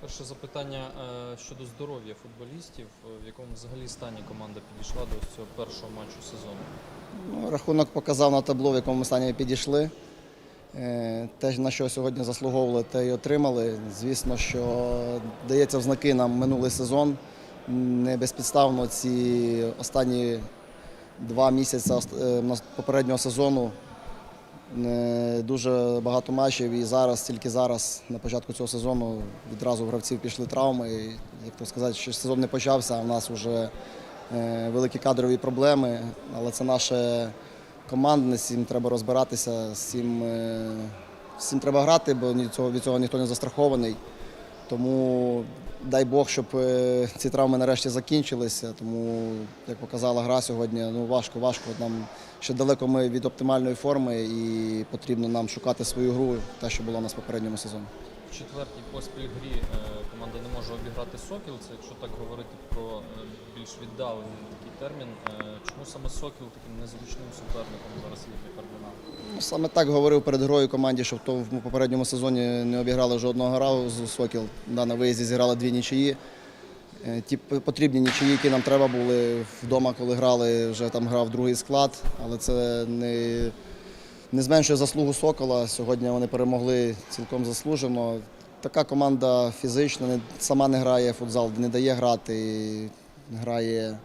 Перше запитання е, щодо здоров'я футболістів, е, в якому взагалі стані команда підійшла до цього першого матчу сезону. Ну, рахунок показав на табло, в якому стані підійшли. Е, Те, на що сьогодні заслуговували, те й отримали. Звісно, що дається в знаки нам минулий сезон. Не безпідставно ці останні два місяці попереднього сезону дуже багато матчів. І зараз, тільки зараз, на початку цього сезону, відразу в гравців пішли травми. І, як то сказати, що сезон не почався, а в нас вже е, великі кадрові проблеми, але це наше командне, з цим треба розбиратися, з цим, е, з цим треба грати, бо від цього- від цього ніхто не застрахований. Тому дай Бог, щоб е, ці травми нарешті закінчилися. Тому, як показала гра сьогодні, ну важко, важко. Нам ще далеко ми від оптимальної форми і потрібно нам шукати свою гру, те, що було у нас в попередньому сезоні. Четвертій поспіль грі е, команда не може обіграти Сокіл. Це якщо так говорити про е, більш віддалений такий термін. Е, Чому саме Сокіл таким незручним суперником зараз є для кардинала? Ну, саме так говорив перед грою команді, що в тому попередньому сезоні не обіграли жодного гра з Сокіл. Да, на виїзді зіграли дві нічиї. Ті потрібні нічиї, які нам треба були вдома, коли грали, вже там грав другий склад, але це не, не зменшує заслугу Сокола. Сьогодні вони перемогли цілком заслужено. Така команда фізична, сама не грає в футзал, не дає грати, грає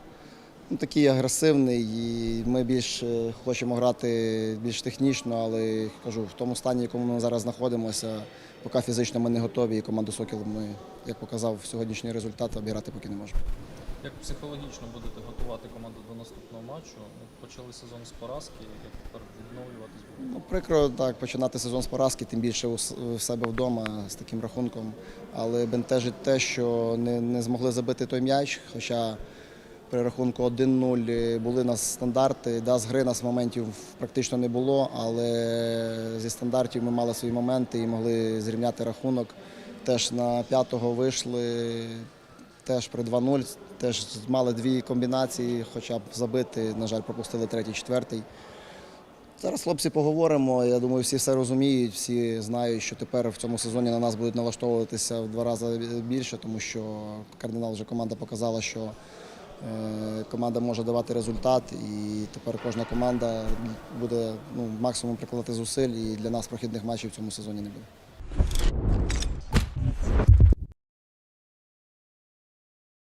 ну, такий агресивний. І ми більш е, хочемо грати більш технічно, але кажу, в тому стані, в якому ми зараз знаходимося, поки фізично ми не готові, і команду Сокіл ми, як показав сьогоднішній результат, обіграти поки не можемо. Як психологічно будете готувати команду до наступного матчу? Почали сезон з поразки, як тепер прикро так починати сезон з поразки, тим більше у себе вдома з таким рахунком. Але бентежить те, що не, не змогли забити той м'яч. Хоча при рахунку 1-0 були нас стандарти. Да, з гри нас моментів практично не було, але зі стандартів ми мали свої моменти і могли зрівняти рахунок. Теж на п'ятого вийшли, теж при 2-0, теж мали дві комбінації, хоча б забити. На жаль, пропустили третій, четвертий. Зараз хлопці поговоримо. Я думаю, всі все розуміють, всі знають, що тепер в цьому сезоні на нас будуть налаштовуватися в два рази більше, тому що кардинал вже команда показала, що е, команда може давати результат, і тепер кожна команда буде ну, максимум прикладати зусиль, і для нас прохідних матчів в цьому сезоні не буде.